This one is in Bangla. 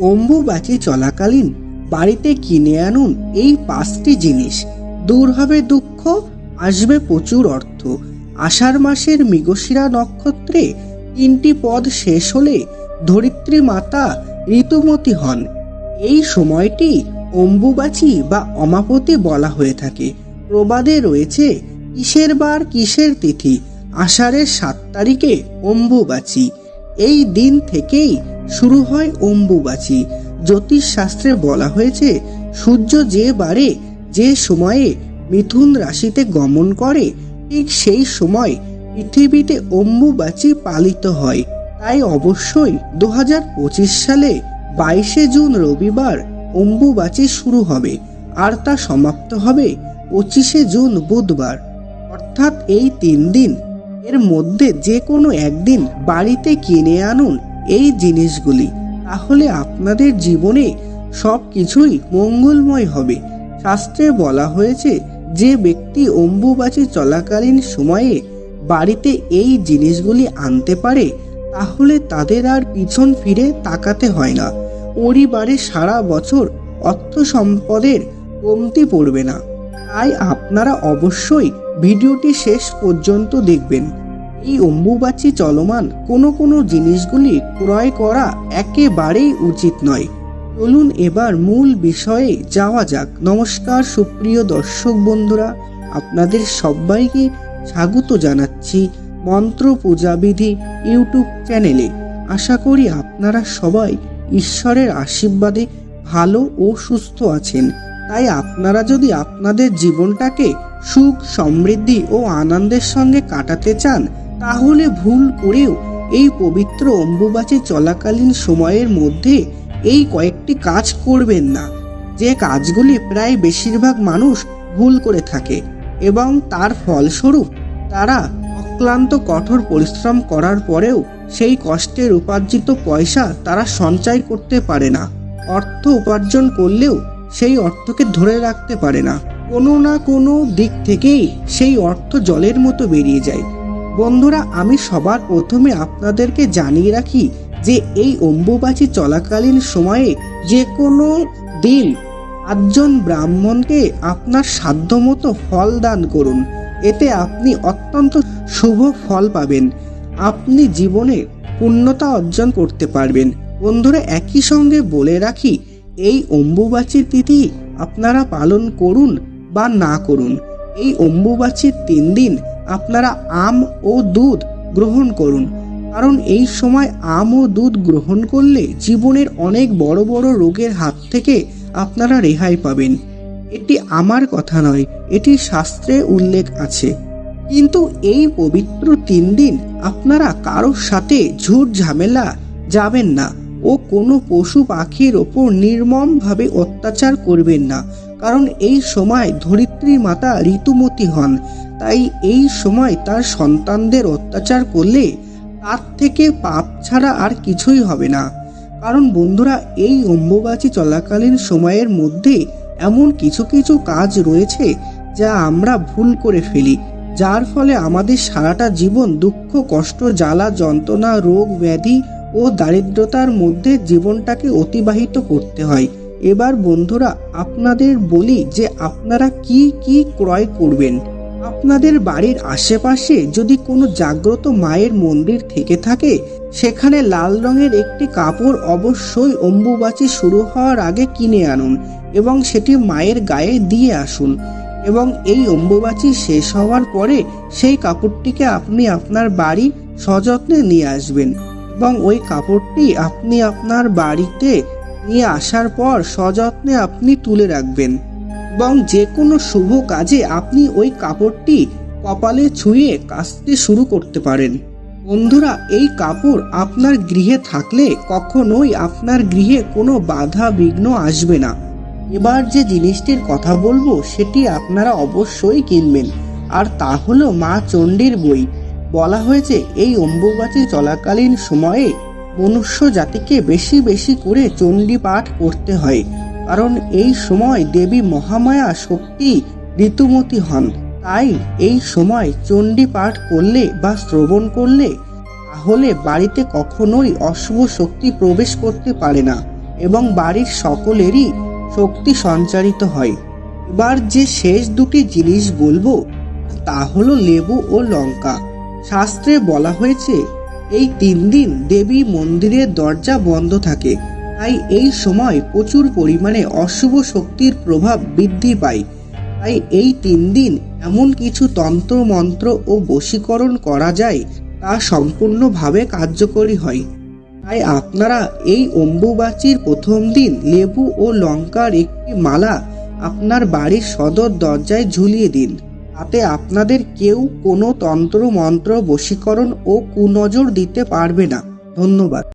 অম্বুবাচী চলাকালীন বাড়িতে কিনে আনুন এই পাঁচটি জিনিস। দূর হবে দুঃখ, আসবে প্রচুর অর্থ। আষাঢ় মাসের মৃগশিরা নক্ষত্রে তিনটি পদ শেষ হলে ধরিত্রী মাতা ঋতুমতী হন। এই সময়টি অম্বুবাচী বা অমাপতি বলা হয়ে থাকে। প্রবাদে রয়েছে, কিসের বার কিসের তিথি? আষাঢ়ের সাত তারিখে অম্বুবাচী। এই দিন থেকেই শুরু হয় অম্বুবাচী। জ্যোতিষশাস্ত্রে বলা হয়েছে, সূর্য যে বারে, যে সময়ে মিথুন রাশিতে গমন করে, ঠিক সেই সময় পৃথিবীতে অম্বুবাচী পালিত হয়। তাই অবশ্যই দু হাজার পঁচিশ সালে বাইশে জুন রবিবার অম্বুবাচী শুরু হবে, আর তা সমাপ্ত হবে পঁচিশে জুন বুধবার। অর্থাৎ এই তিন দিন এর মধ্যে যে কোনো একদিন বাড়িতে কিনে আনুন এই জিনিসগুলি। তাহলে আপনাদের জীবনে সব কিছুই মঙ্গলময় হবে। শাস্ত্রে বলা হয়েছে, যে ব্যক্তি অম্বুবাচী চলাকালীন সময়ে বাড়িতে এই জিনিসগুলি আনতে পারে, তাহলে তাদের আর পিছন ফিরে তাকাতে হয় না। পরিবারে সারা বছর অর্থ সম্পদের কমতি পড়বে না। তাই আপনারা অবশ্যই ভিডিওটি শেষ পর্যন্ত দেখবেন। এই অম্বুবাচী চলমান কোনো কোনো জিনিসগুলি ক্রয় করা একেবারেই উচিত নয়। চলুন এবার মূল বিষয়ে যাওয়া যাক। নমস্কার, সুপ্রিয় দর্শক বন্ধুরা, আপনাদের সবাইকে স্বাগত জানাচ্ছি মন্ত্র পূজাবিধি ইউটিউব চ্যানেলে। আশা করি আপনারা সবাই ঈশ্বরের আশীর্বাদে ভালো ও সুস্থ আছেন। তাই আপনারা যদি আপনাদের জীবনটাকে সুখ, সমৃদ্ধি ও আনন্দের সঙ্গে কাটাতে চান, তাহলে ভুল করেও এই পবিত্র অম্বুবাচী চলাকালীন সময়ের মধ্যে এই কয়েকটি কাজ করবেন না। যে কাজগুলি প্রায় বেশিরভাগ মানুষ ভুল করে থাকে এবং তার ফলস্বরূপ তারা অক্লান্ত কঠোর পরিশ্রম করার পরেও সেই কষ্টের উপার্জিত পয়সা তারা সঞ্চয় করতে পারে না। অর্থ উপার্জন করলেও সেই অর্থকে ধরে রাখতে পারে না। কোনো না কোনো দিক থেকেই সেই অর্থ জলের মতো বেরিয়ে যায়। বন্ধুরা, আমি সবার প্রথমে আপনাদেরকে জানিয়ে রাখি যে এই অম্বুবাচী চলাকালীন সময়ে যে কোনো দিন পাঁচজন ব্রাহ্মণকে আপনার সাধ্যমতো ফল দান করুন। এতে আপনি অত্যন্ত শুভ ফল পাবেন। আপনি জীবনে পূর্ণতা অর্জন করতে পারবেন। বন্ধুরা, একই সঙ্গে বলে রাখি, এই অম্বুবাচীর তিথি আপনারা পালন করুন বা না করুন। এই অম্বুবাচীর তিন দিন আপনারা আম ও দুধ গ্রহণ করুন। কারণ এই সময় আম ও দুধ গ্রহণ করলে জীবনের অনেক বড় বড় রোগের হাত থেকে আপনারা রেহাই পাবেন। এটি আমার কথা নয়, এটি শাস্ত্রে উল্লেখ আছে। কিন্তু এই পবিত্র তিন দিন আপনারা কারোর সাথে ঝুট ঝামেলা যাবেন না ও কোনো পশু পাখির ওপর নির্মমভাবে অত্যাচার করবেন না। কারণ এই সময় ধরিত্রী মাতা ঋতুমতী হন। তাই এই সময় তার সন্তানদের অত্যাচার করলে তার থেকে পাপ ছাড়া আর কিছুই হবে না। কারণ বন্ধুরা, এই অম্বুবাচী চলাকালীন সময়ের মধ্যে এমন কিছু কিছু কাজ রয়েছে যা আমরা ভুল করে ফেলি, যার ফলে আমাদের সারাটা জীবন দুঃখ, কষ্ট, জ্বালা, যন্ত্রণা, রোগ, ব্যাধি ও দারিদ্রতার মধ্যে জীবনটাকে অতিবাহিত করতে হয়। এবার বন্ধুরা, আপনাদের বলি যে আপনারা কি কি ক্রয় করবেন? আপনাদের বাড়ির আশেপাশে যদি কোনো জাগ্রত মায়ের মন্দির থেকে থাকে, সেখানে লাল রঙের একটি কাপড় অবশ্যই অম্বুবাচী শুরু হওয়ার আগে কিনে আনুন এবং সেটি মায়ের গায়ে দিয়ে আসুন এবং এই অম্বুবাচী শেষ হওয়ার পরে সেই কাপড়টিকে আপনি আপনার বাড়ি সযত্নে নিয়ে আসবেন এবং ওই কাপড়টি আপনি আপনার বাড়িতে নিয়ে আসার পর সযত্নে আপনি তুলে রাখবেন এবং যে কোনো শুভ কাজে আপনি ওই কাপড়টি কপালে ছুঁয়ে কাচতে শুরু করতে পারেন। বন্ধুরা, এই কাপড় আপনার গৃহে থাকলে কখনোই আপনার গৃহে কোনো বাধা বিঘ্ন আসবে না। এবার যে জিনিসটির কথা বলব, সেটি আপনারা অবশ্যই কিনবেন। আর তা হলো মা চণ্ডীর বই। বলা হয়েছে, এই অম্বুবাচী চলাকালীন সময়ে মনুষ্য জাতিকে বেশি বেশি করে চণ্ডী পাঠ করতে হয়। কারণ এই সময় দেবী মহামায়া শক্তি ঋতুমতি হন। তাই এই সময় চণ্ডী পাঠ করলে বা শ্রবণ করলে তাহলে বাড়িতে কখনোই অশুভ শক্তি প্রবেশ করতে পারে না এবং বাড়ির সকলেরই শক্তি সঞ্চারিত হয়। এবার যে শেষ দুটি জিনিস বলব, তা হলো লেবু ও লঙ্কা। শাস্ত্রে বলা হয়েছে এই তিন দিন দেবী মন্দিরের দরজা বন্ধ থাকে। তাই এই সময় প্রচুর পরিমাণে অশুভ শক্তির প্রভাব বৃদ্ধি পায়। তাই এই তিন দিন এমন কিছু তন্ত্র, মন্ত্র ও বশীকরণ করা যায়, তা সম্পূর্ণভাবে কার্যকরী হয়। তাই আপনারা এই অম্বুবাচীর প্রথম দিন লেবু ও লঙ্কার একটি মালা আপনার বাড়ির সদর দরজায় ঝুলিয়ে দিন। তাতে আপনাদের কেউ কোনো তন্ত্র মন্ত্র বশীকরণ ও কুনজর দিতে পারবে না। ধন্যবাদ।